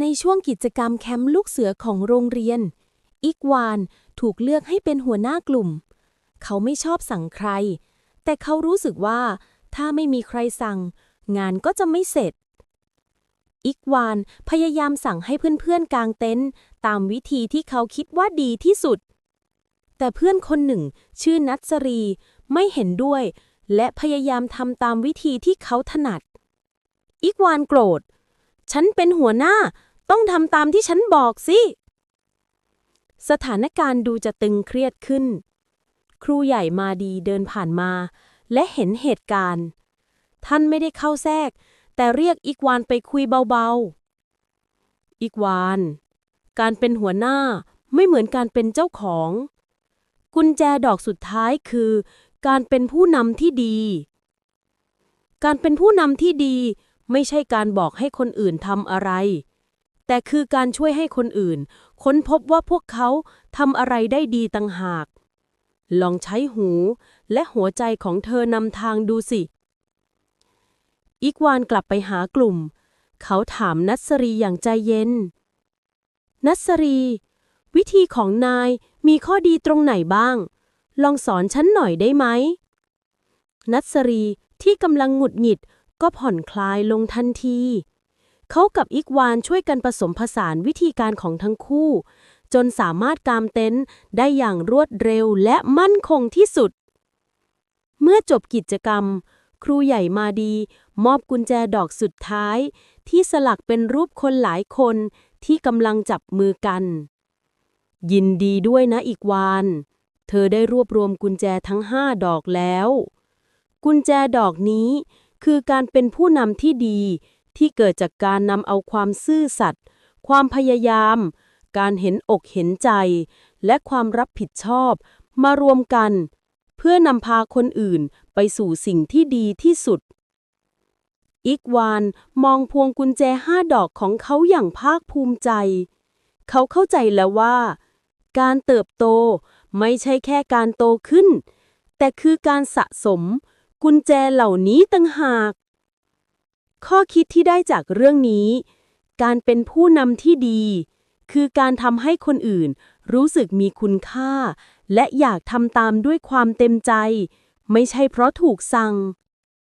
ในช่วงกิจกรรมแคมป์ลูกเสือของโรงเรียน อิกวานถูกเลือกให้เป็นหัวหน้ากลุ่ม เขาไม่ชอบสั่งใคร แต่เขารู้สึกว่าถ้าไม่มีใครสั่ง งานก็จะไม่เสร็จ อิกวานพยายามสั่งให้เพื่อนๆกางเต็นท์ตามวิธีที่เขาคิดว่าดีที่สุด แต่เพื่อนคนหนึ่ง ชื่อนัทสรีไม่เห็นด้วย และพยายามทำตามวิธีที่เขาถนัด อิกวานโกรธ ฉันเป็นหัวหน้า ต้องทำตามที่ฉันบอกสิ สถานการณ์ดูจะตึงเครียดขึ้น ครูใหญ่มาดีเดินผ่านมา และเห็นเหตุการณ์ ท่านไม่ได้เข้าแทรก แต่เรียกอิกวานไปคุยเบาๆอิกวาน การเป็นหัวหน้าไม่เหมือนการเป็นเจ้าของ กุญแจดอกสุดท้ายคือ การเป็นผู้นำที่ดี การเป็นผู้นำที่ดี ไม่ใช่การบอกให้คนอื่นทำอะไร แต่คือการช่วยให้คนอื่น ค้นพบว่าพวกเขาทำอะไรได้ดีต่างหาก ลองใช้หูและหัวใจของเธอนำทางดูสิ อีกวานกลับไปหากลุ่ม เขาถามนัสรีอย่างใจเย็น นัสรี วิธีของนายมีข้อดีตรงไหนบ้าง ลองสอนฉันหน่อยได้ไหม นัสรีที่กำลังหงุดหงิด ก็ผ่อนคลายลงทันที เขากับอิกวานช่วยกันผสมผสานวิธีการของทั้งคู่ จนสามารถกามเต็นท์ได้อย่างรวดเร็วและมั่นคงที่สุด เมื่อจบกิจกรรม ครูใหญ่มาดี มอบกุญแจดอกสุดท้าย ที่สลักเป็นรูปคนหลายคนที่กำลังจับมือกัน ยินดีด้วยนะอีกวาน เธอได้รวบรวมกุญแจทั้งห้าดอกแล้ว กุญแจดอกนี้ คือการเป็นผู้นำที่ดี ที่เกิดจากการนำเอาความซื่อสัตย์ความพยายาม การเห็นอกเห็นใจ และความรับผิดชอบ มารวมกัน เพื่อนำพาคนอื่นไปสู่สิ่งที่ดีที่สุด อีกวานมองพวงกุญแจห้าดอกของเขาอย่างภาคภูมิใจ เขาเข้าใจแล้วว่า การเติบโตไม่ใช่แค่การโตขึ้น แต่คือการสะสม กุญแจเหล่านี้ต่างหาก ข้อคิดที่ได้จากเรื่องนี้ การเป็นผู้นำที่ดี คือการทำให้คนอื่นรู้สึกมีคุณค่า และอยากทำตามด้วยความเต็มใจ ไม่ใช่เพราะถูกสั่ง